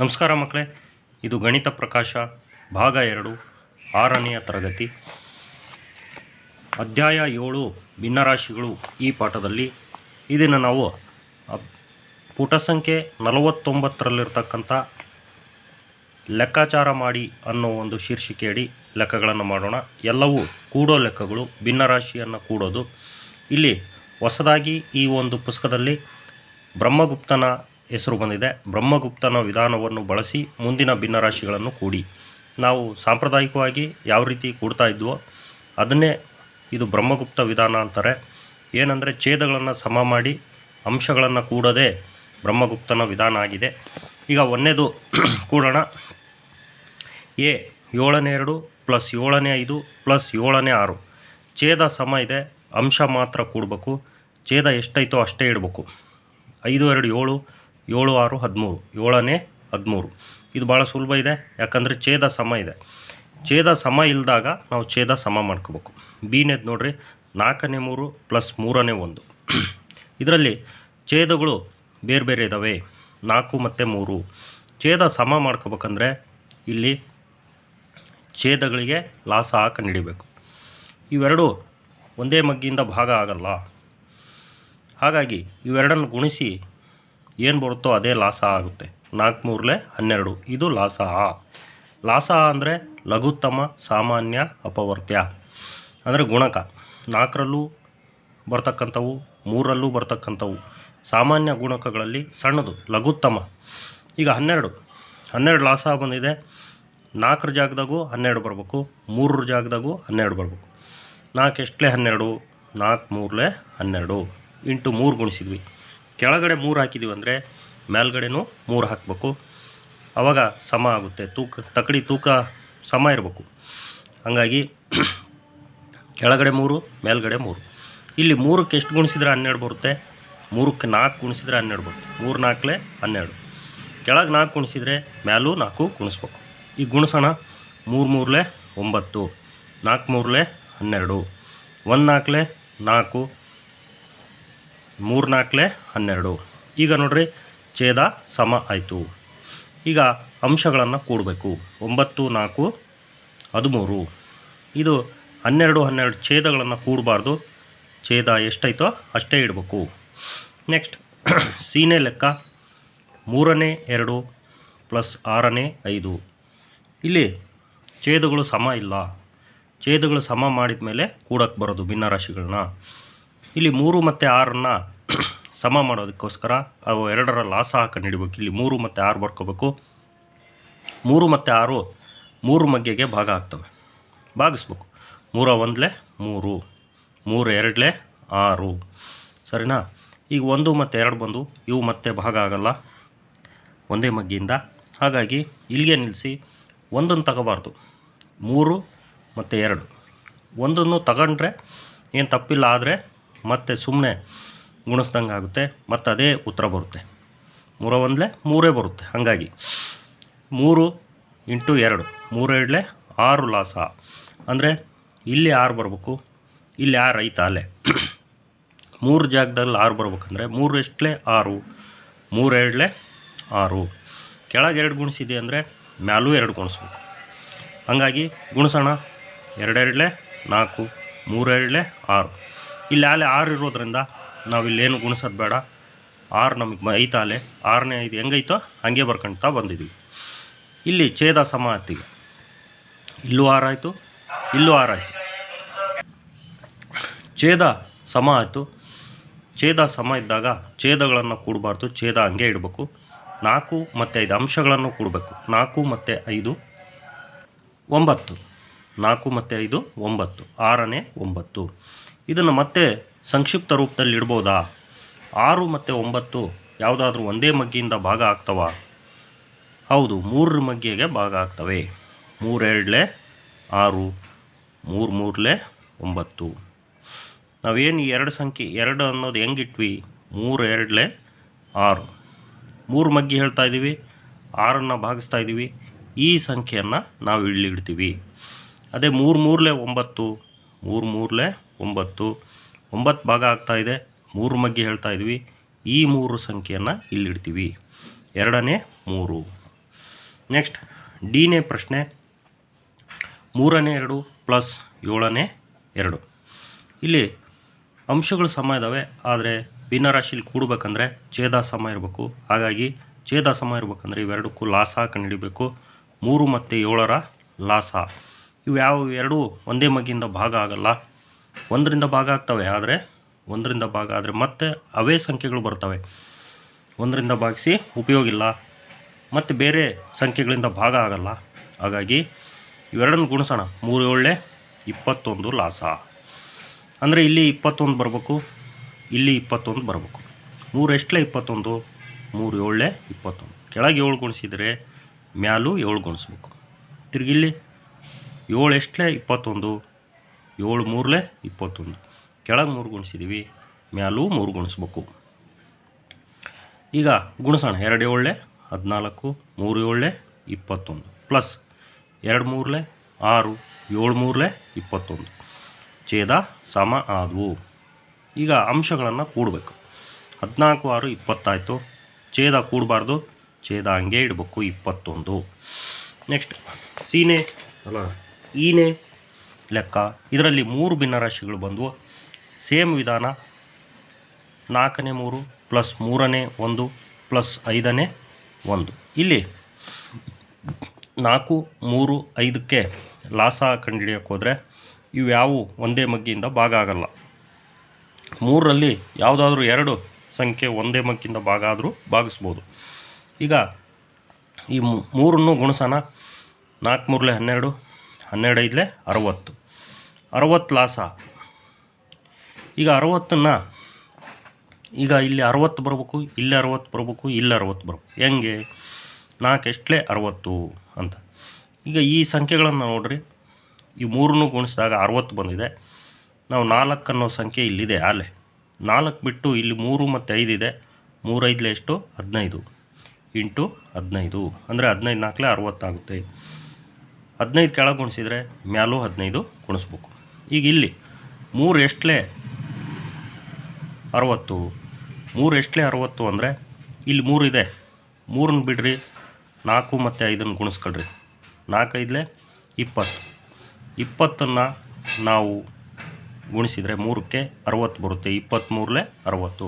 ನಮಸ್ಕಾರ ಮಕ್ಕಳೇ, ಇದು ಗಣಿತ ಪ್ರಕಾಶ, ಭಾಗ ಎರಡು ಆರನೆಯ ತರಗತಿ. ಅಧ್ಯಾಯ ಏಳು, ಭಿನ್ನರಾಶಿಗಳು ಈ ಪಾಠದಲ್ಲಿ. ಇದನ್ನು ನಾವು ಪುಟ ಸಂಖ್ಯೆ ನಲವತ್ತೊಂಬತ್ತರಲ್ಲಿರ್ತಕ್ಕಂಥ ಲೆಕ್ಕಾಚಾರ ಮಾಡಿ ಅನ್ನೋ ಒಂದು ಶೀರ್ಷಿಕೆಯಡಿ ಲೆಕ್ಕಗಳನ್ನು ಮಾಡೋಣ. ಎಲ್ಲವೂ ಕೂಡೋ ಲೆಕ್ಕಗಳು, ಭಿನ್ನರಾಶಿಯನ್ನು ಕೂಡೋದು. ಇಲ್ಲಿ ಹೊಸದಾಗಿ ಈ ಒಂದು ಪುಸ್ತಕದಲ್ಲಿ ಬ್ರಹ್ಮಗುಪ್ತನ ಹೆಸರು ಬಂದಿದೆ. ಬ್ರಹ್ಮಗುಪ್ತನ ವಿಧಾನವನ್ನು ಬಳಸಿ ಮುಂದಿನ ಭಿನ್ನರಾಶಿಗಳನ್ನು ಕೂಡಿ. ನಾವು ಸಾಂಪ್ರದಾಯಿಕವಾಗಿ ಯಾವ ರೀತಿ ಕೂಡ್ತಾ ಇದ್ವೋ ಅದನ್ನೇ ಇದು ಬ್ರಹ್ಮಗುಪ್ತ ವಿಧಾನ ಅಂತಾರೆ. ಏನಂದರೆ ಛೇದಗಳನ್ನು ಸಮ ಮಾಡಿ ಅಂಶಗಳನ್ನು ಕೂಡದೆ ಬ್ರಹ್ಮಗುಪ್ತನ ವಿಧಾನ ಆಗಿದೆ. ಈಗ ಒಂದೇದು ಕೂಡೋಣ. ಎ ಏಳನೇ ಎರಡು ಪ್ಲಸ್ ಏಳನೇ ಐದು ಪ್ಲಸ್ ಏಳನೇ ಆರು. ಛೇದ ಸಮ ಇದೆ, ಅಂಶ ಮಾತ್ರ ಕೂಡಬೇಕು. ಛೇದ ಎಷ್ಟೈತೋ ಅಷ್ಟೇ ಇಡಬೇಕು. ಐದು, ಎರಡು, ಏಳು ಏಳು ಆರು ಹದಿಮೂರು, ಏಳನೇ ಹದಿಮೂರು. ಇದು ಭಾಳ ಸುಲಭ ಇದೆ, ಯಾಕಂದರೆ ಛೇದ ಸಮ ಇದೆ. ಛೇದ ಸಮ ಇಲ್ಲದಾಗ ನಾವು ಛೇದ ಸಮ ಮಾಡ್ಕೋಬೇಕು. ಬಿನೇದು ನೋಡಿರಿ, ನಾಲ್ಕನೇ ಮೂರು ಪ್ಲಸ್ ಮೂರನೇ ಒಂದು. ಇದರಲ್ಲಿ ಛೇದಗಳು ಬೇರೆ ಬೇರೆ ಇದ್ದಾವೆ ನಾಲ್ಕು ಮತ್ತು ಮೂರು. ಛೇದ ಸಮ ಮಾಡ್ಕೋಬೇಕಂದ್ರೆ ಇಲ್ಲಿ ಛೇದಗಳಿಗೆ ಲಾಸ ಹಾಕಿ ಹಿಡಿಬೇಕು ಇವೆರಡು ಒಂದೇ ಮಗ್ಗಿಂದ ಭಾಗ ಆಗಲ್ಲ. ಹಾಗಾಗಿ ಇವೆರಡನ್ನು ಗುಣಿಸಿ ಏನು ಬರುತ್ತೋ ಅದೇ ಲಾಸ ಆಗುತ್ತೆ. ನಾಲ್ಕು ಮೂರಲೆ ಹನ್ನೆರಡು, ಇದು ಲಾಸ ಲಾಸ ಅಂದರೆ ಲಘುತ್ತಮ, ಸಾಮಾನ್ಯ, ಅಪವರ್ತ್ಯ. ಅಂದರೆ ಗುಣಕ. ನಾಲ್ಕರಲ್ಲೂ ಬರ್ತಕ್ಕಂಥವು, ಮೂರರಲ್ಲೂ ಬರ್ತಕ್ಕಂಥವು. ಸಾಮಾನ್ಯ ಗುಣಕಗಳಲ್ಲಿ ಸಣ್ಣದು, ಲಘುತ್ತಮ. ಈಗ ಹನ್ನೆರಡು. ಹನ್ನೆರಡು ಲಾಸ ಬಂದಿದೆ. ನಾಲ್ಕರ ಜಾಗದಾಗೂ ಹನ್ನೆರಡು ಬರಬೇಕು. ಮೂರರ ಜಾಗದಾಗೂ ಹನ್ನೆರಡು ಬರಬೇಕು. ನಾಲ್ಕು ಎಷ್ಟಲೇ ಹನ್ನೆರಡು? ನಾಲ್ಕು ಮೂರಲೆ ಹನ್ನೆರಡು. ಇಂಟು ಮೂರು ಗುಣಿಸಿದ್ವಿ. ಕೆಳಗಡೆ ಮೂರು ಹಾಕಿದ್ದೀವಿ ಅಂದರೆ ಮೇಲ್ಗಡೆನೂ ಮೂರು ಹಾಕಬೇಕು. ಆವಾಗ ಸಮ ಆಗುತ್ತೆ. ತೂಕ ತಕ್ಕಡಿ ತೂಕ ಸಮ ಇರಬೇಕು. ಹಾಗಾಗಿ ಕೆಳಗಡೆ ಮೂರು, ಮೇಲ್ಗಡೆ ಮೂರು. ಇಲ್ಲಿ ಮೂರಕ್ಕೆ ಎಷ್ಟು ಗುಣಿಸಿದ್ರೆ ಹನ್ನೆರಡು ಬರುತ್ತೆ? ಮೂರಕ್ಕೆ ನಾಲ್ಕು ಗುಣಿಸಿದ್ರೆ ಹನ್ನೆರಡು ಬರುತ್ತೆ. ಮೂರು ನಾಲ್ಕಲೆ ಹನ್ನೆರಡು. ಕೆಳಗೆ ನಾಲ್ಕು ಗುಣಿಸಿದರೆ ಮ್ಯಾಲೂ ನಾಲ್ಕು ಗುಣಿಸ್ಬೇಕು. ಈಗ ಗುಣಿಸೋಣ. ಮೂರು ಮೂರಲೆ ಒಂಬತ್ತು. ನಾಲ್ಕು ಮೂರಲೆ ಹನ್ನೆರಡು. ಒಂದು ನಾಲ್ಕಲೆ ನಾಲ್ಕು. ಮೂರು ನಾಲ್ಕಲೆ ಹನ್ನೆರಡು. ಈಗ ನೋಡ್ರಿ, ಛೇದ ಸಮ ಆಯಿತು. ಈಗ ಅಂಶಗಳನ್ನು ಕೂಡಬೇಕು. ಒಂಬತ್ತು, ನಾಲ್ಕು, ಹದಿಮೂರು. ಇದು ಹನ್ನೆರಡು ಹನ್ನೆರಡು ಛೇದಗಳನ್ನು ಕೂಡಬಾರ್ದು. ಛೇದ ಎಷ್ಟೈತೋ ಅಷ್ಟೇ ಇಡಬೇಕು. ನೆಕ್ಸ್ಟ್, ಸೀನೆ ಲೆಕ್ಕ. ಮೂರನೇ, ಎರಡು, ಪ್ಲಸ್ ಆರನೇ, ಐದು. ಇಲ್ಲಿ ಛೇದಗಳು ಸಮ ಇಲ್ಲ. ಛೇದಗಳು ಸಮ ಮಾಡಿದ ಮೇಲೆ ಕೂಡಕ್ಕೆ ಬರೋದು ಭಿನ್ನರಾಶಿಗಳನ್ನ. ಇಲ್ಲಿ ಮೂರು ಮತ್ತು ಆರನ್ನು ಸಮ ಮಾಡೋದಕ್ಕೋಸ್ಕರ ಅವು ಎರಡರ ಲಾಸ ಹಾಕೊಂಡು ಹಿಡಿಬೇಕು ಇಲ್ಲಿ ಮೂರು ಮತ್ತು ಆರು ಬರ್ಕೋಬೇಕು. ಮೂರು ಮತ್ತು ಆರು ಮೂರು ಮಗ್ಗೆಗೆ ಭಾಗ ಆಗ್ತವೆ. ಭಾಗಿಸ್ಬೇಕು. ಮೂರ ಒಂದಲೇ ಮೂರು ಮೂರು ಎರಡಲೇ ಆರು. ಸರಿನಾ? ಈಗ ಒಂದು ಮತ್ತು ಎರಡು ಬಂದು ಇವು ಮತ್ತೆ ಭಾಗ ಆಗಲ್ಲ. ಒಂದೇ ಮಗ್ಗಿಯಿಂದ. ಹಾಗಾಗಿ ಇಲ್ಲಿಗೆ ನಿಲ್ಲಿಸಿ ಒಂದನ್ನು ತಗೋಬಾರ್ದು. ಮೂರು ಮತ್ತು ಎರಡು. ಒಂದನ್ನು ತಗೊಂಡ್ರೆ ಏನು ತಪ್ಪಿಲ್ಲ, ಆದರೆ ಮತ್ತೆ ಸುಮ್ಮನೆ ಗುಣಿಸ್ದಂಗೆ ಆಗುತ್ತೆ, ಮತ್ತು ಅದೇ ಉತ್ತರ ಬರುತ್ತೆ. ಮೂರ ಒಂದಲೇ ಮೂರೇ ಬರುತ್ತೆ, ಹಾಗಾಗಿ. ಮೂರು ಇಂಟು ಎರಡು, ಮೂರು ಎರಡಲೇ ಆರು ಲಾಸ ಅಂದರೆ ಇಲ್ಲಿ ಆರು ಬರಬೇಕು, ಇಲ್ಲಿ ಆರು ಐತ ಅಲ್ಲೇ. ಮೂರು ಜಾಗದಲ್ಲಿ ಆರು ಬರ್ಬೇಕಂದ್ರೆ ಮೂರು ಎಷ್ಟಲೇ ಆರು, ಮೂರು ಎರಡಲೆ ಆರು. ಕೆಳಗೆ ಎರಡು ಗುಣಿಸಿದೆ ಅಂದರೆ ಮ್ಯಾಲೂ ಎರಡು ಗುಣಿಸ್ಬೇಕು. ಹಾಗಾಗಿ ಗುಣಿಸೋಣ, ಎರಡೆರಡಲೆ ನಾಲ್ಕು ಮೂರೆರಡಲೆ ಆರು. ಇಲ್ಲಿ ಆಲೆ ಆರು ಇರೋದ್ರಿಂದ ನಾವು ಏನು ಗುಣಿಸೋದು ಬೇಡ. ಆರು ನಮಗೆ ಐತಾಲೆ ಆರನೇ ಐದು ಹೆಂಗೈತೋ ಹಂಗೆ ಬರ್ಕೊಳ್ತಾ ಬಂದಿದ್ದೀವಿ ಇಲ್ಲಿ ಛೇದ ಸಮ ಆಯ್ತು ಈಗ ಇಲ್ಲೂ ಆರಾಯಿತು ಇಲ್ಲೂ ಆರಾಯಿತು ಛೇದ ಸಮ ಆಯಿತು. ಛೇದ ಸಮ ಇದ್ದಾಗ ಛೇದಗಳನ್ನು ಕೂಡಬಾರ್ದು, ಛೇದ ಹಂಗೆ ಇಡಬೇಕು. ನಾಲ್ಕು ಮತ್ತು ಐದು ಅಂಶಗಳನ್ನು ಕೂಡಬೇಕು. ನಾಲ್ಕು ಮತ್ತು ಐದು, ಒಂಬತ್ತು. ನಾಲ್ಕು ಮತ್ತು ಐದು, ಒಂಬತ್ತು. ಆರನೇ ಒಂಬತ್ತು. ಇದನ್ನು ಮತ್ತೆ ಸಂಕ್ಷಿಪ್ತ ರೂಪದಲ್ಲಿ ಇಡ್ಬೋದಾ? ಆರು ಮತ್ತು ಒಂಬತ್ತು ಯಾವುದಾದ್ರೂ ಒಂದೇ ಮಗ್ಗಿಯಿಂದ ಭಾಗ ಆಗ್ತವ? ಹೌದು, ಮೂರರ ಮಗ್ಗಿಗೆ ಭಾಗ ಆಗ್ತವೆ. ಮೂರೆರಡಲೆ ಆರು ಮೂರು ಮೂರಲೆ ಒಂಬತ್ತು. ನಾವೇನು ಈ ಎರಡು ಸಂಖ್ಯೆ, ಎರಡು ಅನ್ನೋದು ಹೆಂಗಿಟ್ವಿ ಮೂರು ಎರಡಲೆ ಆರು. ಮೂರು ಮಗ್ಗಿ ಹೇಳ್ತಾ ಇದ್ದೀವಿ ಆರನ್ನು ಭಾಗಿಸ್ತಾ ಇದ್ದೀವಿ ಈ ಸಂಖ್ಯೆಯನ್ನು ನಾವು ಇಡ್ತೀವಿ. ಅದೇ ಮೂರು ಮೂರಲೆ ಒಂಬತ್ತು ಮೂರು ಮೂರಲೆ ಒಂಬತ್ತು. ಒಂಬತ್ತು ಭಾಗ ಆಗ್ತಾ ಇದೆ. ಮೂರು ಮಗ್ಗಿ ಹೇಳ್ತಾ ಇದ್ವಿ. ಈ ಮೂರು ಸಂಖ್ಯೆಯನ್ನು ಇಲ್ಲಿಡ್ತೀವಿ. ಎರಡನೇ ಮೂರು. ನೆಕ್ಸ್ಟ್ ಡಿನೇ ಪ್ರಶ್ನೆ. ಮೂರನೇ ಎರಡು ಪ್ಲಸ್ ಏಳನೇ ಎರಡು. ಇಲ್ಲಿ ಅಂಶಗಳು ಸಮ ಇದ್ದಾವೆ ಆದರೆ ಭಿನ್ನರಾಶಿಲಿ ಕೂಡಬೇಕಂದ್ರೆ ಛೇದ ಸಮ ಇರಬೇಕು. ಹಾಗಾಗಿ ಛೇದ ಸಮ ಇರಬೇಕಂದ್ರೆ ಇವೆರಡಕ್ಕೂ ಲಾಸ ಕಂಡುಹಿಡಿಬೇಕು ಮೂರು ಮತ್ತು ಏಳರ ಲಾಸ. ಇವು ಯಾವ ಎರಡೂ ಒಂದೇ ಮಗ್ಗಿಂದ ಭಾಗ ಆಗಲ್ಲ. ಒಂದರಿಂದ ಭಾಗ ಆಗ್ತವೆ, ಆದರೆ ಒಂದರಿಂದ ಭಾಗ ಆದರೆ ಮತ್ತೆ ಅವೇ ಸಂಖ್ಯೆಗಳು ಬರ್ತವೆ. ಒಂದರಿಂದ ಭಾಗಿಸಿ ಉಪಯೋಗ ಇಲ್ಲ, ಮತ್ತು ಬೇರೆ ಸಂಖ್ಯೆಗಳಿಂದ ಭಾಗ ಆಗಲ್ಲ. ಹಾಗಾಗಿ ಇವೆರಡನ್ನು ಗುಣಿಸೋಣ. ಮೂರು ಏಳೆ ಇಪ್ಪತ್ತೊಂದು ಲಾಸ. ಅಂದರೆ ಇಲ್ಲಿ ಇಪ್ಪತ್ತೊಂದು ಬರಬೇಕು, ಇಲ್ಲಿ ಇಪ್ಪತ್ತೊಂದು ಬರಬೇಕು. ಮೂರು ಎಷ್ಟಲೇ ಇಪ್ಪತ್ತೊಂದು? ಮೂರು ಏಳೆ ಇಪ್ಪತ್ತೊಂದು. ಕೆಳಗೆ ಏಳು ಗುಣಿಸಿದರೆ ಮ್ಯಾಲೂ ಏಳು ಗುಣಿಸ್ಬೇಕು. ತಿರ್ಗಿ ಇಲ್ಲಿ ಏಳು ಎಷ್ಟಲೇ ಇಪ್ಪತ್ತೊಂದು? ಏಳು ಮೂರಲೆ ಇಪ್ಪತ್ತೊಂದು. ಕೆಳಗೆ ಮೂರು ಗುಣಿಸಿದ್ದೀವಿ ಮ್ಯಾಲೂ ಮೂರು ಗುಣಿಸ್ಬೇಕು. ಈಗ ಗುಣಿಸೋಣ, ಎರಡು ಏಳೆ ಹದಿನಾಲ್ಕು, ಮೂರು ಏಳೆ ಇಪ್ಪತ್ತೊಂದು. ಪ್ಲಸ್ ಎರಡು ಮೂರಲೆ, ಆರು, ಏಳು ಮೂರಲೆ, ಇಪ್ಪತ್ತೊಂದು. ಛೇದ ಸಮ ಆದವು. ಈಗ ಅಂಶಗಳನ್ನು ಕೂಡಬೇಕು. ಹದಿನಾಲ್ಕು, ಆರು, ಇಪ್ಪತ್ತಾಯಿತು. ಛೇದ ಕೂಡಬಾರ್ದು. ಛೇದ ಹಂಗೆ ಇಡಬೇಕು, ಇಪ್ಪತ್ತೊಂದು. ನೆಕ್ಸ್ಟ್, ಸೀನೆ, ಅಲ್ಲ, ಈನೆ ಲೆಕ್ಕ. ಇದರಲ್ಲಿ ಮೂರು ಭಿನ್ನರಾಶಿಗಳು ಬಂದವು. ಸೇಮ್ ವಿಧಾನ, ನಾಲ್ಕನೇ ಮೂರು ಪ್ಲಸ್ ಮೂರನೇ ಒಂದು ಪ್ಲಸ್ ಐದನೇ ಒಂದು. ಇಲ್ಲಿ ನಾಲ್ಕು, ಮೂರು, ಐದಕ್ಕೆ ಲಾಸ ಕಂಡುಹಿಡಿಯೋಕೆ ಹೋದರೆ ಇವು ಯಾವುವು ಒಂದೇ ಮಗ್ಗಿಯಿಂದ ಭಾಗ ಆಗಲ್ಲ. ಮೂರರಲ್ಲಿ ಯಾವುದಾದ್ರೂ ಎರಡು ಸಂಖ್ಯೆ ಒಂದೇ ಮಗ್ಗಿಂದ ಭಾಗ ಆದರೂ ಭಾಗಿಸ್ಬೋದು. ಈಗ ಈ ಮೂರನ್ನು ಗುಣಸಾನ ನಾಲ್ಕು ಮೂರಲೆ ಹನ್ನೆರಡು ಹನ್ನೆರಡು ಐದಲೆ ಅರವತ್ತು. ಅರವತ್ತು ಲಾಸ. ಈಗ ಅರವತ್ತನ್ನು, ಈಗ ಇಲ್ಲಿ ಅರವತ್ತು ಬರಬೇಕು, ಇಲ್ಲಿ ಅರವತ್ತು ಬರಬೇಕು, ಇಲ್ಲಿ ಅರವತ್ತು ಬರಬೇಕು. ಹೆಂಗೆ? ನಾಲ್ಕು ಎಷ್ಟಲೇ ಅರವತ್ತು ಅಂತ. ಈಗ ಈ ಸಂಖ್ಯೆಗಳನ್ನು ನೋಡ್ರಿ. ಈ ಮೂರನ್ನು ಗುಣಿಸಿದಾಗ ಅರವತ್ತು ಬಂದಿದೆ. ನಾವು ನಾಲ್ಕು ಅನ್ನೋ ಸಂಖ್ಯೆ ಇಲ್ಲಿದೆ ಆಲೆ ನಾಲ್ಕು ಬಿಟ್ಟು ಇಲ್ಲಿ ಮೂರು ಮತ್ತು ಐದಿದೆ ಮೂರೈದಲೆ ಎಷ್ಟು? ಹದಿನೈದು. ಇಂಟು ಹದಿನೈದು. ಅಂದರೆ ಹದಿನೈದು ನಾಲ್ಕಲೆ ಅರವತ್ತಾಗುತ್ತೆ ಹದಿನೈದು ಕೆಳಗೆ ಗುಣಿಸಿದರೆ ಮ್ಯಾಲೂ ಹದಿನೈದು ಗುಣಿಸ್ಬೇಕು. ಈಗ ಇಲ್ಲಿ ಮೂರು ಎಷ್ಟಲೇ ಅರವತ್ತು, ಮೂರು ಎಷ್ಟಲೇ ಅರವತ್ತು ಅಂದರೆ ಇಲ್ಲಿ ಮೂರು ಇದೆ. ಮೂರನ್ನ ಬಿಡ್ರಿ, ನಾಲ್ಕು ಮತ್ತು ಐದನ್ನು ಗುಣಿಸ್ಕೊಳ್ರಿ. ನಾಲ್ಕೈದಲೇ ಇಪ್ಪತ್ತು. ಇಪ್ಪತ್ತನ್ನು ನಾವು ಗುಣಿಸಿದರೆ ಮೂರಕ್ಕೆ ಅರವತ್ತು ಬರುತ್ತೆ. ಇಪ್ಪತ್ತ್ಮೂರಲೆ ಅರವತ್ತು.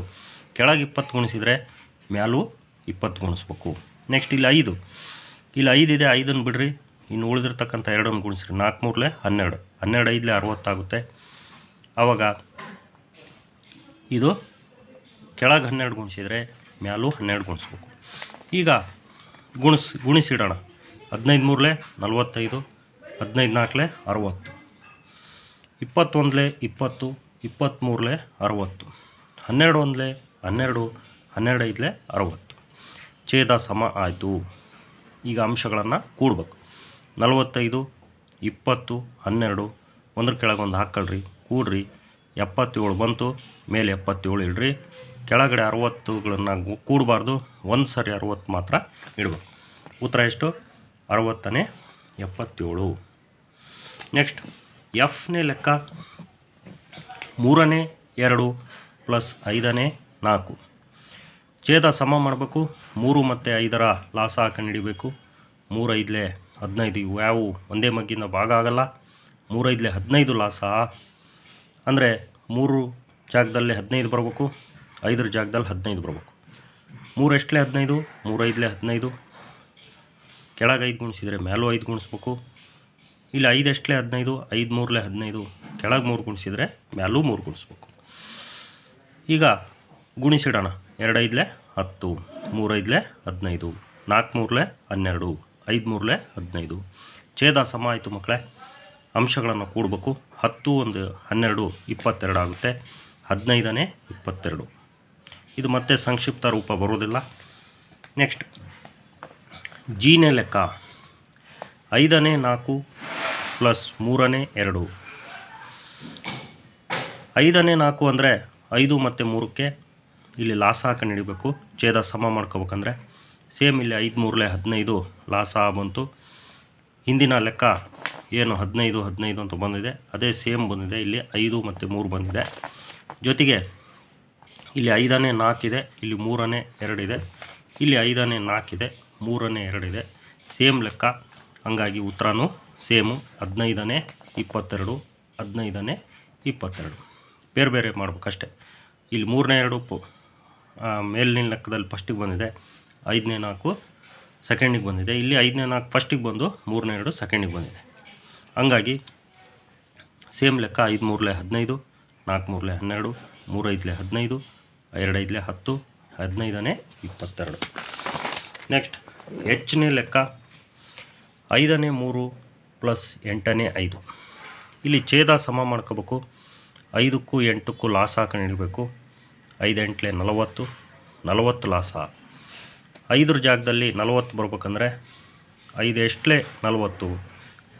ಕೆಳಗೆ ಇಪ್ಪತ್ತು ಗುಣಿಸಿದರೆ ಮ್ಯಾಲೂ ಇಪ್ಪತ್ತು ಗುಣಿಸ್ಬೇಕು. ನೆಕ್ಸ್ಟ್ ಇಲ್ಲಿ ಐದು. ಇಲ್ಲಿ ಐದಿದೆ, ಐದನ್ನು ಬಿಡ್ರಿ ಇನ್ನು ಉಳಿದಿರ್ತಕ್ಕಂಥ ಎರಡನ್ನು ಗುಣಿಸ್ರಿ. ನಾಲ್ಕು ಮೂರಲೆ ಹನ್ನೆರಡು. ಹನ್ನೆರಡು ಐದಲೆ ಅರವತ್ತಾಗುತ್ತೆ. ಆವಾಗ ಇದು ಕೆಳಗೆ ಹನ್ನೆರಡು ಗುಣಿಸಿದರೆ ಮ್ಯಾಲೂ ಹನ್ನೆರಡು ಗುಣಿಸ್ಬೇಕು. ಈಗ ಗುಣಿಸ್, ಗುಣಿಸಿಡೋಣ. ಹದಿನೈದು ಮೂರಲೆ ನಲವತ್ತೈದು ಹದಿನೈದು ನಾಲ್ಕಲೆ ಅರವತ್ತು. ಇಪ್ಪತ್ತೊಂದಲೆ ಇಪ್ಪತ್ತು ಇಪ್ಪತ್ತ್ಮೂರಲೆ ಅರವತ್ತು. ಹನ್ನೆರಡು ಒಂದಲೆ ಹನ್ನೆರಡು ಹನ್ನೆರಡು ಐದಲೆ ಅರವತ್ತು. ಛೇದ ಸಮ ಆಯಿತು. ಈಗ ಅಂಶಗಳನ್ನು ಕೂಡಬೇಕು. ನಲವತ್ತೈದು, ಇಪ್ಪತ್ತು, ಹನ್ನೆರಡು, ಒಂದ್ರ ಕೆಳಗೆ ಒಂದು ಹಾಕ್ಕೊಳ್ರಿ ಕೂಡ್ರಿ. ಎಪ್ಪತ್ತೇಳು ಬಂತು, ಮೇಲೆ ಎಪ್ಪತ್ತೇಳು ಇಡ್ರಿ. ಕೆಳಗಡೆ ಅರವತ್ತುಗಳನ್ನು ಕೂಡಬಾರ್ದು, ಒಂದು ಸರಿ ಅರವತ್ತು ಮಾತ್ರ ಇಡಬೇಕು. ಉತ್ತರ ಎಷ್ಟು? ಅರವತ್ತನೇ, ಎಪ್ಪತ್ತೇಳು. ನೆಕ್ಸ್ಟ್, ಎಫ್ನೇ ಲೆಕ್ಕ, ಮೂರನೇ, ಎರಡು ಪ್ಲಸ್ ಐದನೇ, ನಾಲ್ಕು. ಛೇದ ಸಮ ಮಾಡಬೇಕು, ಮೂರು ಮತ್ತು ಐದರ ಲಾಸ ಕಂಡುಹಿಡಿಬೇಕು ಮೂರು ಐದಲೆ ಹದಿನೈದು. ಇವು ಯಾವುವು ಒಂದೇ ಮಗ್ಗಿಂದ ಭಾಗ ಆಗಲ್ಲ. ಮೂರೈದಲೆ ಹದಿನೈದು ಲಾಸ. ಅಂದರೆ ಮೂರು ಜಾಗದಲ್ಲಿ ಹದಿನೈದು ಬರಬೇಕು, ಐದರ ಜಾಗದಲ್ಲಿ ಹದಿನೈದು ಬರಬೇಕು. ಮೂರು ಎಷ್ಟಲೇ ಹದಿನೈದು, ಮೂರೈದಲೆ ಹದಿನೈದು. ಕೆಳಗೆ ಐದು ಗುಣಿಸಿದರೆ ಮೇಲೂ ಐದು ಗುಣಿಸ್ಬೇಕು. ಇಲ್ಲಿ ಐದು ಎಷ್ಟಲೇ ಹದಿನೈದು, ಐದು ಮೂರಲೆ ಹದಿನೈದು. ಕೆಳಗೆ ಮೂರು ಗುಣಿಸಿದರೆ ಮೇಲೂ ಮೂರು ಗುಣಿಸ್ಬೇಕು. ಈಗ ಗುಣಿಸಿಡೋಣ. ಎರಡು ಐದಲೆ ಹತ್ತು, ಮೂರೈದಲೆ ಹದಿನೈದು, ನಾಲ್ಕು ಮೂರಲೆ ಹನ್ನೆರಡು. ಐದು ಮೂರಲೆ ಹದಿನೈದು. ಛೇದ ಸಮ ಆಯಿತು ಮಕ್ಕಳೇ, ಅಂಶಗಳನ್ನು ಕೂಡಬೇಕು. ಹತ್ತು ಒಂದು ಹನ್ನೆರಡು ಇಪ್ಪತ್ತೆರಡು ಆಗುತ್ತೆ. ಹದಿನೈದನೇ ಇಪ್ಪತ್ತೆರಡು. ಇದು ಮತ್ತೆ ಸಂಕ್ಷಿಪ್ತ ರೂಪ ಬರೋದಿಲ್ಲ. ನೆಕ್ಸ್ಟ್, ಜೀನೆ ಲೆಕ್ಕ. ಐದನೇ ನಾಲ್ಕು ಪ್ಲಸ್ ಮೂರನೇ ಎರಡು. ಐದನೇ ನಾಲ್ಕು ಅಂದರೆ ಐದು ಮತ್ತು ಮೂರಕ್ಕೆ ಇಲ್ಲಿ ಲಾಸ್ ಹಾಕಿ ನಡಿಬೇಕು. ಛೇದ ಸಮ ಮಾಡ್ಕೋಬೇಕಂದ್ರೆ ಸೇಮ್ ಇಲ್ಲಿ ಐದು ಮೂರಲೆ ಹದಿನೈದು ಲಾಸ ಬಂತು ಹಿಂದಿನ ಲೆಕ್ಕ ಏನು ಹದಿನೈದು ಹದಿನೈದು ಅಂತ ಬಂದಿದೆ. ಅದೇ ಸೇಮ್ ಬಂದಿದೆ. ಇಲ್ಲಿ ಐದು ಮತ್ತು ಮೂರು ಬಂದಿದೆ. ಜೊತೆಗೆ ಇಲ್ಲಿ ಐದನೇ ನಾಲ್ಕಿದೆ ಇಲ್ಲಿ ಮೂರನೇ ಎರಡಿದೆ ಇಲ್ಲಿ ಐದನೇ ನಾಲ್ಕಿದೆ ಮೂರನೇ ಎರಡಿದೆ ಸೇಮ್ ಲೆಕ್ಕ. ಹಂಗಾಗಿ ಉತ್ತರನೂ ಸೇಮು. ಹದಿನೈದನೇ ಇಪ್ಪತ್ತೆರಡು ಹದಿನೈದನೇ ಇಪ್ಪತ್ತೆರಡು. ಬೇರೆ ಬೇರೆ ಮಾಡ್ಬೇಕಷ್ಟೆ. ಇಲ್ಲಿ ಮೂರನೇ ಎರಡು ಮೇಲಿನ ಲೆಕ್ಕದಲ್ಲಿ ಫಸ್ಟಿಗೆ ಬಂದಿದೆ. ಐದನೇ ನಾಲ್ಕು ಸೆಕೆಂಡಿಗೆ ಬಂದಿದೆ. ಇಲ್ಲಿ ಐದನೇ ನಾಲ್ಕು ಫಸ್ಟಿಗೆ ಬಂದು ಮೂರನೇ ಎರಡು ಸೆಕೆಂಡಿಗೆ ಬಂದಿದೆ. ಹಂಗಾಗಿ ಸೇಮ್ ಲೆಕ್ಕ ಐದು ಮೂರಲೆ ಹದಿನೈದು, ನಾಲ್ಕು ಮೂರಲೆ ಹನ್ನೆರಡು ಮೂರೈದಲೆ ಹದಿನೈದು ಎರಡೈದಲೆ ಹತ್ತು, ಹದಿನೈದನೇ ಇಪ್ಪತ್ತೆರಡು. ನೆಕ್ಸ್ಟ್ ಹೆಚ್ಚನೇ ಲೆಕ್ಕ ಐದನೇ ಮೂರು ಪ್ಲಸ್ ಎಂಟನೇ ಐದು. ಇಲ್ಲಿ ಛೇದ ಸಮ ಮಾಡ್ಕೋಬೇಕು. ಐದಕ್ಕೂ ಎಂಟಕ್ಕೂ ಲಾಸ್ ಹಾಕೊಂಡು ಇಡಬೇಕು ಐದು ಎಂಟ್ಲೆ ನಲವತ್ತು ನಲವತ್ತು ಲಾಸ ಐದರ ಜಾಗದಲ್ಲಿ ನಲವತ್ತು ಬರ್ಬೇಕಂದ್ರೆ ಐದು ಎಷ್ಟಲೆ ನಲವತ್ತು?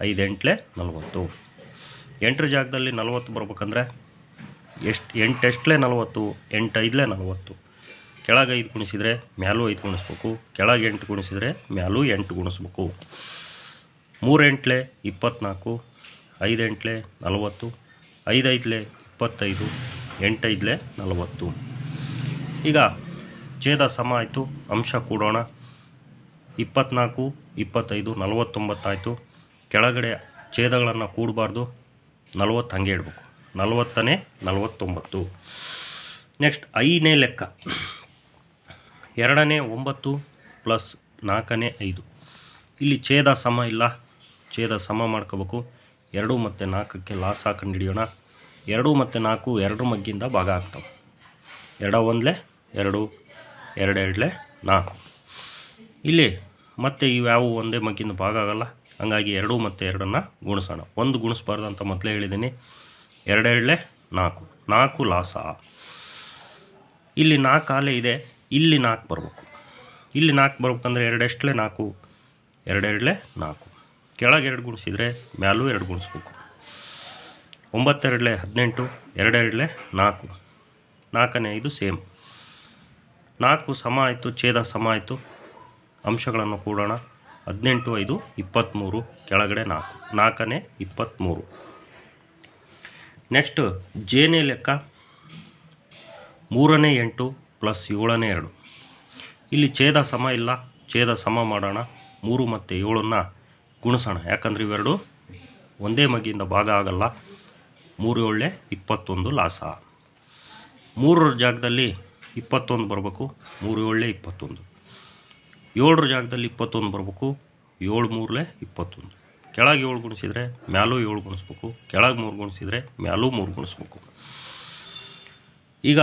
ಐದು ಎಂಟ್ಲೆ ನಲವತ್ತು. ಎಂಟರ ಜಾಗದಲ್ಲಿ ನಲವತ್ತು ಬರ್ಬೇಕಂದ್ರೆ ಎಷ್ಟು ಎಂಟು ಎಷ್ಟಲೆ ನಲವತ್ತು ಎಂಟು ಐದಲೆ ನಲವತ್ತು. ಕೆಳಗೆ ಐದು ಗುಣಿಸಿದರೆ ಮ್ಯಾಲೂ ಐದು ಗುಣಿಸ್ಬೇಕು. ಕೆಳಗೆ ಎಂಟು ಗುಣಿಸಿದರೆ ಮ್ಯಾಲೂ ಎಂಟು ಗುಣಿಸ್ಬೇಕು. ಮೂರು ಎಂಟ್ಲೆ ಇಪ್ಪತ್ತ್ನಾಲ್ಕು ಐದು ಎಂಟ್ಲೆ ನಲವತ್ತು ಐದು ಐದಲೆ ಇಪ್ಪತ್ತೈದು, ಎಂಟೈದಲೆ ನಲವತ್ತು. ಈಗ ಛೇದ ಸಮ ಆಯಿತು, ಅಂಶ ಕೂಡೋಣ. ಇಪ್ಪತ್ನಾಲ್ಕು, ಇಪ್ಪತ್ತೈದು, ನಲವತ್ತೊಂಬತ್ತಾಯಿತು. ಕೆಳಗಡೆ ಛೇದಗಳನ್ನು ಕೂಡಬಾರ್ದು, ನಲವತ್ತು ಹಂಗೆ ಇಡಬೇಕು. ನಲವತ್ತನೇ, ನಲವತ್ತೊಂಬತ್ತು. ನೆಕ್ಸ್ಟ್ ಐನೇ ಲೆಕ್ಕ. ಎರಡನೇ ಒಂಬತ್ತು ಪ್ಲಸ್ ನಾಲ್ಕನೇ ಐದು. ಇಲ್ಲಿ ಛೇದ ಸಮ ಇಲ್ಲ. ಛೇದ ಸಮ ಮಾಡ್ಕೋಬೇಕು. ಎರಡು ಮತ್ತು ನಾಲ್ಕಕ್ಕೆ ಲಾಸ್ ಹಾಕೊಂಡು ಹಿಡಿಯೋಣ. ಎರಡು ಮತ್ತು ನಾಲ್ಕು, ಎರಡು ಮಗ್ಗಿಂದ ಭಾಗ ಆಗ್ತವೆ. ಎರಡ ಒಂದಲೇ ಎರಡು ಎರಡು ಎರಡಲೆ ನಾಲ್ಕು. ಇಲ್ಲಿ ಮತ್ತೆ ಇವ್ಯಾವು ಒಂದೇ ಮಕ್ಕಿಂದ ಭಾಗ ಆಗಲ್ಲ. ಹಂಗಾಗಿ ಎರಡು ಮತ್ತು ಎರಡನ್ನು ಗುಣಿಸೋಣ. ಒಂದು ಗುಣಿಸ್ಬಾರ್ದು ಅಂತ ಮೊದಲೇ ಹೇಳಿದ್ದೀನಿ. ಎರಡೆರಡಲೆ? ನಾಲ್ಕು. ನಾಲ್ಕು ಲಾಸ. ಇಲ್ಲಿ ನಾಲ್ಕು ಆಲೆ ಇದೆ. ಇಲ್ಲಿ ನಾಲ್ಕು ಬರಬೇಕು. ಇಲ್ಲಿ ನಾಲ್ಕು ಬರ್ಬೇಕಂದ್ರೆ ಎರಡೆಷ್ಟಲೆ ನಾಲ್ಕು? ಎರಡೆರಡಲೆ ನಾಲ್ಕು. ಕೆಳಗೆ ಎರಡು ಗುಣಿಸಿದರೆ ಮ್ಯಾಲೂ ಎರಡು ಗುಣಿಸ್ಬೇಕು. ಒಂಬತ್ತೆರಡಲೆ ಹದಿನೆಂಟು. ಎರಡೆರಡಲೆ ನಾಲ್ಕು. ನಾಲ್ಕನೇ ಐದು ಸೇಮ್. ನಾಲ್ಕು ಸಮ ಆಯಿತು, ಛೇದ ಸಮ ಆಯಿತು. ಅಂಶಗಳನ್ನು ಕೂಡೋಣ. ಹದಿನೆಂಟು, ಐದು ಇಪ್ಪತ್ತ್ಮೂರು ಕೆಳಗಡೆ ನಾಲ್ಕು. ನಾಲ್ಕನೇ ಇಪ್ಪತ್ತ್ಮೂರು ನೆಕ್ಸ್ಟ್ ಜೇನೇ ಲೆಕ್ಕ. ಮೂರನೇ ಎಂಟು ಪ್ಲಸ್ ಏಳನೇ ಎರಡು. ಇಲ್ಲಿ ಛೇದ ಸಮ ಇಲ್ಲ. ಛೇದ ಸಮ ಮಾಡೋಣ. ಮೂರು ಮತ್ತು ಏಳನ್ನು ಗುಣಿಸೋಣ. ಯಾಕಂದರೆ ಇವೆರಡು ಒಂದೇ ಮಗಿಯಿಂದ ಭಾಗ ಆಗಲ್ಲ. ಮೂರು ಏಳೆ ಇಪ್ಪತ್ತೊಂದು ಲಾಸ. ಮೂರರ ಜಾಗದಲ್ಲಿ ಇಪ್ಪತ್ತೊಂದು ಬರಬೇಕು, ಮೂರು ಏಳಲೆ ಇಪ್ಪತ್ತೊಂದು. ಏಳರ ಜಾಗದಲ್ಲಿ ಇಪ್ಪತ್ತೊಂದು ಬರಬೇಕು, ಏಳು ಮೂರಲೆ ಇಪ್ಪತ್ತೊಂದು. ಕೆಳಗೆ ಏಳು ಗುಣಿಸಿದರೆ ಮ್ಯಾಲೂ ಏಳು ಗುಣಿಸ್ಬೇಕು, ಕೆಳಗೆ ಮೂರು ಗುಣಿಸಿದರೆ ಮ್ಯಾಲೂ ಮೂರು ಗುಣಿಸ್ಬೇಕು. ಈಗ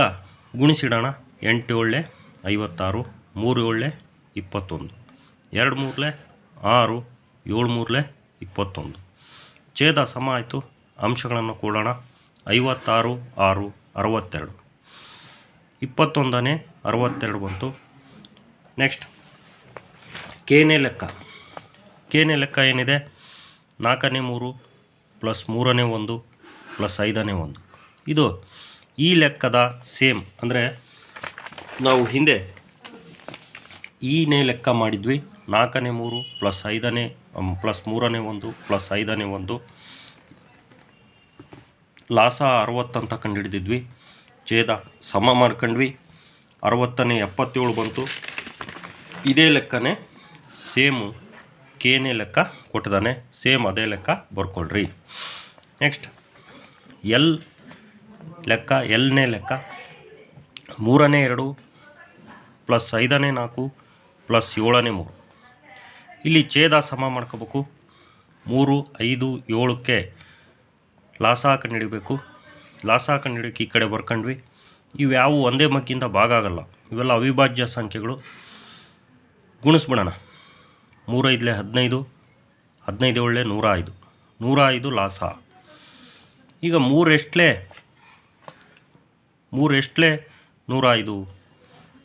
ಗುಣಿಸಿಡೋಣ, ಎಂಟು ಏಳಲೆ ಐವತ್ತಾರು, ಮೂರು ಏಳೆ ಇಪ್ಪತ್ತೊಂದು. ಎರಡು ಮೂರಲೆ ಆರು, ಏಳು ಮೂರಲೆ ಇಪ್ಪತ್ತೊಂದು. ಛೇದ ಸಮ ಆಯಿತು, ಅಂಶಗಳನ್ನು ಕೂಡೋಣ. ಐವತ್ತಾರು, ಆರು, ಅರವತ್ತೆರಡು. ಇಪ್ಪತ್ತೊಂದನೇ, ಅರವತ್ತೆರಡು ಬಂತು. ನೆಕ್ಸ್ಟ್ ಕೇನೆ ಲೆಕ್ಕ. ಕೇನೆ ಲೆಕ್ಕ ಏನಿದೆ? ನಾಲ್ಕನೇ ಮೂರು ಪ್ಲಸ್ ಮೂರನೇ ಒಂದು ಪ್ಲಸ್ ಐದನೇ ಒಂದು. ಇದು ಈ ಲೆಕ್ಕದ ಸೇಮ್. ಅಂದರೆ ನಾವು ಹಿಂದೆ ಈನೇ ಲೆಕ್ಕ ಮಾಡಿದ್ವಿ. ನಾಲ್ಕನೇ ಮೂರು ಪ್ಲಸ್ ಐದನೇ ಪ್ಲಸ್ ಮೂರನೇ ಒಂದು ಪ್ಲಸ್ ಐದನೇ ಒಂದು. ಲಾಸ ಅರವತ್ತಂತ ಕಂಡುಹಿಡಿದಿದ್ವಿ. ಛೇದ ಸಮ ಮಾಡ್ಕೊಂಡ್ವಿ. ಅರವತ್ತನೇ ಎಪ್ಪತ್ತೇಳು ಬಂತು. ಇದೇ ಲೆಕ್ಕನೇ ಸೇಮು ಕೇನೇ ಲೆಕ್ಕ ಕೊಟ್ಟಿದ್ದಾನೆ. ಸೇಮ್ ಅದೇ ಲೆಕ್ಕ ಬರ್ಕೊಳ್ರಿ. ನೆಕ್ಸ್ಟ್ ಎಲ್ ಲೆಕ್ಕ, ಎಲ್ನೇ ಲೆಕ್ಕ. ಮೂರನೇ ಎರಡು ಪ್ಲಸ್ ಐದನೇ ನಾಲ್ಕು ಪ್ಲಸ್ ಏಳನೇ ಮೂರು. ಇಲ್ಲಿ ಛೇದ ಸಮ ಮಾಡ್ಕೋಬೇಕು. ಮೂರು, ಐದು, ಏಳಕ್ಕೆ ಲಾಸ ಕಂಡು ಹಿಡಿಬೇಕು ಲಾಸ ಹಿಡಿಯೋಕೆ ಈ ಕಡೆ ಬರ್ಕೊಂಡ್ವಿ. ಇವ್ಯಾವು ಒಂದೇ ಮಕ್ಕಿಂತ ಭಾಗ ಆಗಲ್ಲ. ಇವೆಲ್ಲ ಅವಿಭಾಜ್ಯ ಸಂಖ್ಯೆಗಳು. ಗುಣಿಸ್ಬಿಡೋಣ. ಮೂರೈದಲೆ ಹದಿನೈದು ಹದಿನೈದು ಏಳಲೆ ನೂರ ಐದು ನೂರ ಐದು ಲಾಸ. ಈಗ ಮೂರು ಎಷ್ಟಲೇ ಮೂರು ಎಷ್ಟಲೇ ನೂರ ಐದು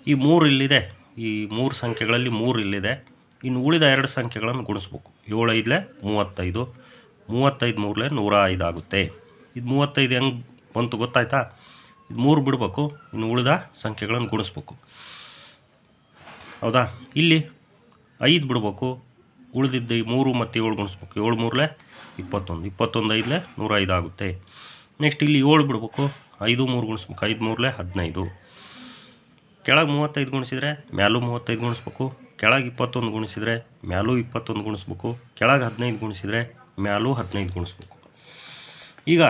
ಈ ಮೂರು ಇಲ್ಲಿದೆ ಈ ಮೂರು ಸಂಖ್ಯೆಗಳಲ್ಲಿ ಮೂರು ಇಲ್ಲಿದೆ ಇನ್ನು ಉಳಿದ ಎರಡು ಸಂಖ್ಯೆಗಳನ್ನು ಗುಣಿಸ್ಬೇಕು. ಏಳು ಐದಲೆ ಮೂವತ್ತೈದು. ಮೂವತ್ತೈದು ಮೂರಲೆ ನೂರ ಐದು ಆಗುತ್ತೆ. ಇದು ಮೂವತ್ತೈದು ಹೆಂಗೆ ಬಂತು ಗೊತ್ತಾಯ್ತಾ? ಇದು ಮೂರು ಬಿಡಬೇಕು, ಇನ್ನು ಉಳಿದ ಸಂಖ್ಯೆಗಳನ್ನು ಗುಣಿಸ್ಬೇಕು. ಹೌದಾ? ಇಲ್ಲಿ ಐದು ಬಿಡಬೇಕು, ಉಳಿದಿದ್ದ ಈ ಮೂರು ಮತ್ತು ಏಳು ಗುಣಿಸ್ಬೇಕು. ಏಳು ಮೂರಲೆ ಇಪ್ಪತ್ತೊಂದು. ಇಪ್ಪತ್ತೊಂದು ಐದಲೆ ನೂರ ಐದು ಆಗುತ್ತೆ. ನೆಕ್ಸ್ಟ್ ಇಲ್ಲಿ ಏಳು ಬಿಡಬೇಕು, ಐದು ಮೂರು ಗುಣಿಸ್ಬೇಕು. ಐದು ಮೂರಲೆ ಹದಿನೈದು. ಕೆಳಗೆ ಮೂವತ್ತೈದು ಗುಣಿಸಿದರೆ ಮ್ಯಾಲೂ ಮೂವತ್ತೈದು ಗುಣಿಸ್ಬೇಕು. ಕೆಳಗೆ ಇಪ್ಪತ್ತೊಂದು ಗುಣಿಸಿದರೆ ಮ್ಯಾಲೂ ಇಪ್ಪತ್ತೊಂದು ಗುಣಿಸ್ಬೇಕು. ಕೆಳಗೆ ಹದಿನೈದು ಗುಣಿಸಿದರೆ ಮ್ಯಾಲೂ ಹದಿನೈದು ಗುಣಿಸ್ಬೇಕು. ಈಗ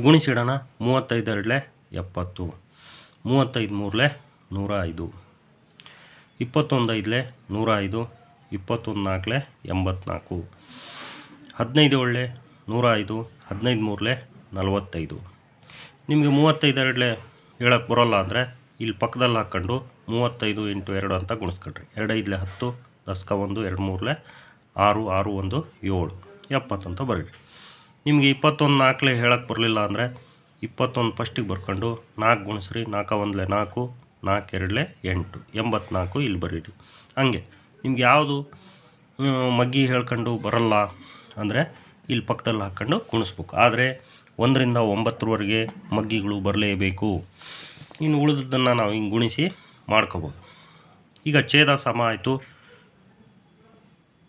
ಗುಣಿಸಿಡೋಣ. ಮೂವತ್ತೈದು ಎರಡಲೆ ಎಪ್ಪತ್ತು. ಮೂವತ್ತೈದು ಮೂರಲೆ ನೂರ ಐದು ಇಪ್ಪತ್ತೊಂದೈದಲೆ ನೂರ ಐದು ಇಪ್ಪತ್ತೊಂದು ನಾಲ್ಕಲೆ ಎಂಬತ್ನಾಲ್ಕು. ಹದಿನೈದು ಒಳ್ಳೆ ನೂರ ಐದು ಹದಿನೈದು ಮೂರಲೆ ನಲವತ್ತೈದು. ನಿಮಗೆ ಮೂವತ್ತೈದೆರಡಲೆ ಹೇಳಕ್ಕೆ ಬರೋಲ್ಲ ಅಂದರೆ ಇಲ್ಲಿ ಪಕ್ಕದಲ್ಲಿ ಹಾಕ್ಕೊಂಡು ಮೂವತ್ತೈದು ಇಂಟು ಎರಡು ಅಂತ ಗುಣಿಸ್ಕೊಳ್ರಿ. ಎರಡು ಐದಲೆ ಹತ್ತು, ದಸ್ಕ ಒಂದು, ಎರಡು ಮೂರಲೆ ಆರು ಆರು ಒಂದು, ಏಳು. ಎಪ್ಪತ್ತಂತ ಬರೀರಿ. ನಿಮಗೆ ಇಪ್ಪತ್ತೊಂದು ನಾಲ್ಕಲೆ ಹೇಳಕ್ಕೆ ಬರಲಿಲ್ಲ ಅಂದರೆ ಇಪ್ಪತ್ತೊಂದು ಫಸ್ಟಿಗೆ ಬರ್ಕೊಂಡು ನಾಲ್ಕು ಗುಣಿಸ್ರಿ, ನಾಲ್ಕು ಒಂದಲೆ ನಾಲ್ಕು ನಾಲ್ಕು ಎರಡಲೆ ಎಂಟು, ಎಂಬತ್ನಾಲ್ಕು ಇಲ್ಲಿ ಬರೀರಿ. ಹಂಗೆ ನಿಮ್ಗೆ ಯಾವುದು ಮಗ್ಗಿ ಹೇಳ್ಕೊಂಡು ಬರಲ್ಲ ಅಂದರೆ ಇಲ್ಲಿ ಪಕ್ಕದಲ್ಲಿ ಹಾಕ್ಕೊಂಡು ಗುಣಿಸ್ಬೇಕು. ಆದರೆ ಒಂದರಿಂದ ಒಂಬತ್ತರವರೆಗೆ ಮಗ್ಗಿಗಳು ಬರಲೇಬೇಕು. ಇನ್ನು ಉಳಿದದ್ದನ್ನು ನಾವು ಹಿಂಗೆ ಗುಣಿಸಿ ಮಾಡ್ಕೋಬೋದು. ಈಗ ಛೇದ ಸಮ ಆಯಿತು.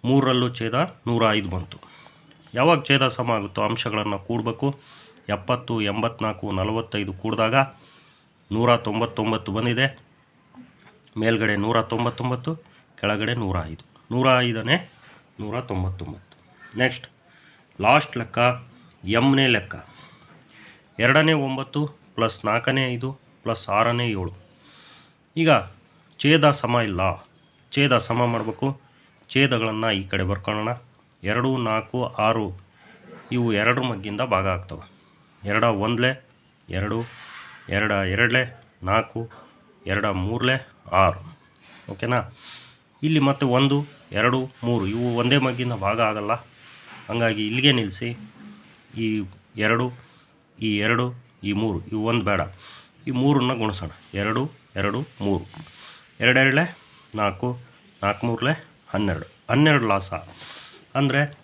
ಮೂರರಲ್ಲೂ ಛೇದ ನೂರ ಐದು ಬಂತು. ಯಾವಾಗ ಛೇದ ಸಮ ಆಗುತ್ತೋ ಅಂಶಗಳನ್ನು ಕೂಡಬೇಕು. ಎಪ್ಪತ್ತು, ಎಂಬತ್ನಾಲ್ಕು, ನಲವತ್ತೈದು ಕೂಡಿದಾಗ ನೂರ ತೊಂಬತ್ತೊಂಬತ್ತು ಬಂದಿದೆ. ಮೇಲ್ಗಡೆ ನೂರ ತೊಂಬತ್ತೊಂಬತ್ತು ಕೆಳಗಡೆ ನೂರ ಐದು ನೂರ ಐದನೇ ನೂರ ತೊಂಬತ್ತೊಂಬತ್ತು ನೆಕ್ಸ್ಟ್ ಲಾಸ್ಟ್ ಲೆಕ್ಕ ಎಮ್ನೇ ಲೆಕ್ಕ. ಎರಡನೇ ಒಂಬತ್ತು ಪ್ಲಸ್ ನಾಲ್ಕನೇ ಐದು ಪ್ಲಸ್ ಆರನೇ ಏಳು. ಈಗ ಛೇದ ಸಮ ಇಲ್ಲ. ಛೇದ ಸಮ ಮಾಡಬೇಕು. ಛೇದಗಳನ್ನು ಈ ಕಡೆ ಬರ್ಕೊಳ್ಳೋಣ. ಎರಡು, ನಾಲ್ಕು, ಆರು, ಇವು ಎರಡು ಮಗ್ಗಿಂದ ಭಾಗ ಆಗ್ತವೆ. ಎರಡ ಒಂದ್ಲೆ, ಎರಡು, ಎರಡ ಎರಡಲೆ, ನಾಲ್ಕು, ಎರಡ ಮೂರಲೆ, ಆರು. ಓಕೆನಾ? ಇಲ್ಲಿ ಮತ್ತೆ ಒಂದು, ಎರಡು, ಮೂರು, ಇವು ಒಂದೇ ಮಗ್ಗಿಂದ ಭಾಗ ಆಗಲ್ಲ. ಹಂಗಾಗಿ ಇಲ್ಲಿಗೆ ನಿಲ್ಲಿಸಿ. ಈ ಎರಡು ಈ ಎರಡು, ಈ ಮೂರು, ಇವು ಒಂದು ಬೇಡ. ಈ ಮೂರನ್ನ ಗುಣಿಸೋಣ. ಎರಡು ಎರಡು, ಮೂರು. ಎರಡೆರಡಲೆ, ನಾಲ್ಕು ನಾಲ್ಕು ಮೂರಲೆ ಹನ್ನೆರಡು. ಹನ್ನೆರಡು ಲಾಸ. ಅಂದರೆ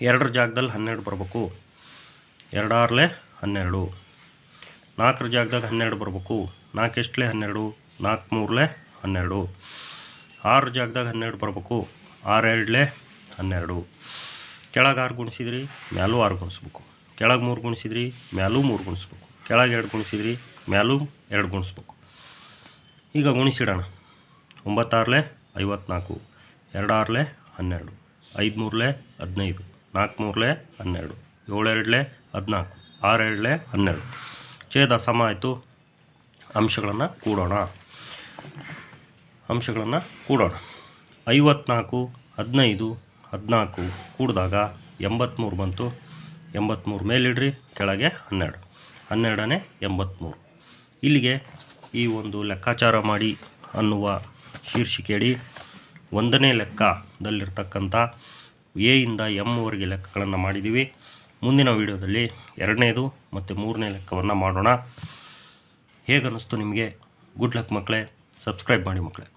ಎರಡರ ಜಾಗದಲ್ಲಿ ಹನ್ನೆರಡು ಬರಬೇಕು. ಎರಡಾರ್ಲೆ ಹನ್ನೆರಡು. ನಾಲ್ಕರ ಜಾಗದಾಗ ಹನ್ನೆರಡು ಬರಬೇಕು. ನಾಲ್ಕು ಎಷ್ಟಲೇ ಹನ್ನೆರಡು? ನಾಲ್ಕು ಮೂರಲೆ ಹನ್ನೆರಡು. ಆರು ಜಾಗದಾಗ ಹನ್ನೆರಡು ಬರಬೇಕು. ಆರು ಎರಡಲೆ ಹನ್ನೆರಡು. ಕೆಳಗೆ ಆರು ಗುಣಿಸಿದ್ರಿ, ಮ್ಯಾಲೂ ಆರು ಗುಣಿಸ್ಬೇಕು. ಕೆಳಗೆ ಮೂರು ಗುಣಿಸಿದ್ರಿ, ಮ್ಯಾಲೂ ಮೂರು ಗುಣಿಸ್ಬೇಕು. ಕೆಳಗೆ ಎರಡು ಗುಣಿಸಿದ್ರಿ, ಮ್ಯಾಲೂ ಎರಡು ಗುಣಿಸ್ಬೇಕು. ಈಗ ಗುಣಿಸಿಡೋಣ. ಒಂಬತ್ತಾರಲೆ ಐವತ್ನಾಲ್ಕು. ಎರಡಾರ್ಲೆ ಹನ್ನೆರಡು. ಐದು ಮೂರಲೆ ಹದಿನೈದು ನಾಲ್ಕು ಮೂರಲೆ ಹನ್ನೆರಡು, ಏಳೆರಡಲೆ ಹದಿನಾಲ್ಕು, ಆರೆರಡಲೆ ಹನ್ನೆರಡು. ಛೇದ ಸಮ ಆಯಿತು. ಅಂಶಗಳನ್ನು ಕೂಡೋಣ. ಅಂಶಗಳನ್ನು ಕೂಡೋಣ. ಐವತ್ನಾಲ್ಕು, ಹದಿನೈದು, ಹದಿನಾಲ್ಕು ಕೂಡಿದಾಗ ಎಂಬತ್ತ್ಮೂರು ಬಂತು. ಎಂಬತ್ತ್ಮೂರು ಮೇಲಿಡ್ರಿ, ಕೆಳಗೆ ಹನ್ನೆರಡು. ಹನ್ನೆರಡನೇ ಎಂಬತ್ತ್ಮೂರು ಇಲ್ಲಿಗೆ ಈ ಒಂದು ಲೆಕ್ಕಾಚಾರ ಮಾಡಿ ಅನ್ನುವ ಶೀರ್ಷಿಕೆಯಡಿ ಒಂದನೇ ಲೆಕ್ಕದಲ್ಲಿರ್ತಕ್ಕಂಥ ಎ ಇಂದ ಎಮ್ವರೆಗೆ ಲೆಕ್ಕಗಳನ್ನು ಮಾಡಿದ್ದೀವಿ. ಮುಂದಿನ ವಿಡಿಯೋದಲ್ಲಿ ಎರಡನೇದು ಮತ್ತು ಮೂರನೇ ಲೆಕ್ಕವನ್ನು ಮಾಡೋಣ. ಹೇಗನ್ನಿಸ್ತು ನಿಮಗೆ? ಗುಡ್ ಲಕ್ ಮಕ್ಕಳೇ. ಸಬ್ಸ್ಕ್ರೈಬ್ ಮಾಡಿ ಮಕ್ಕಳೇ.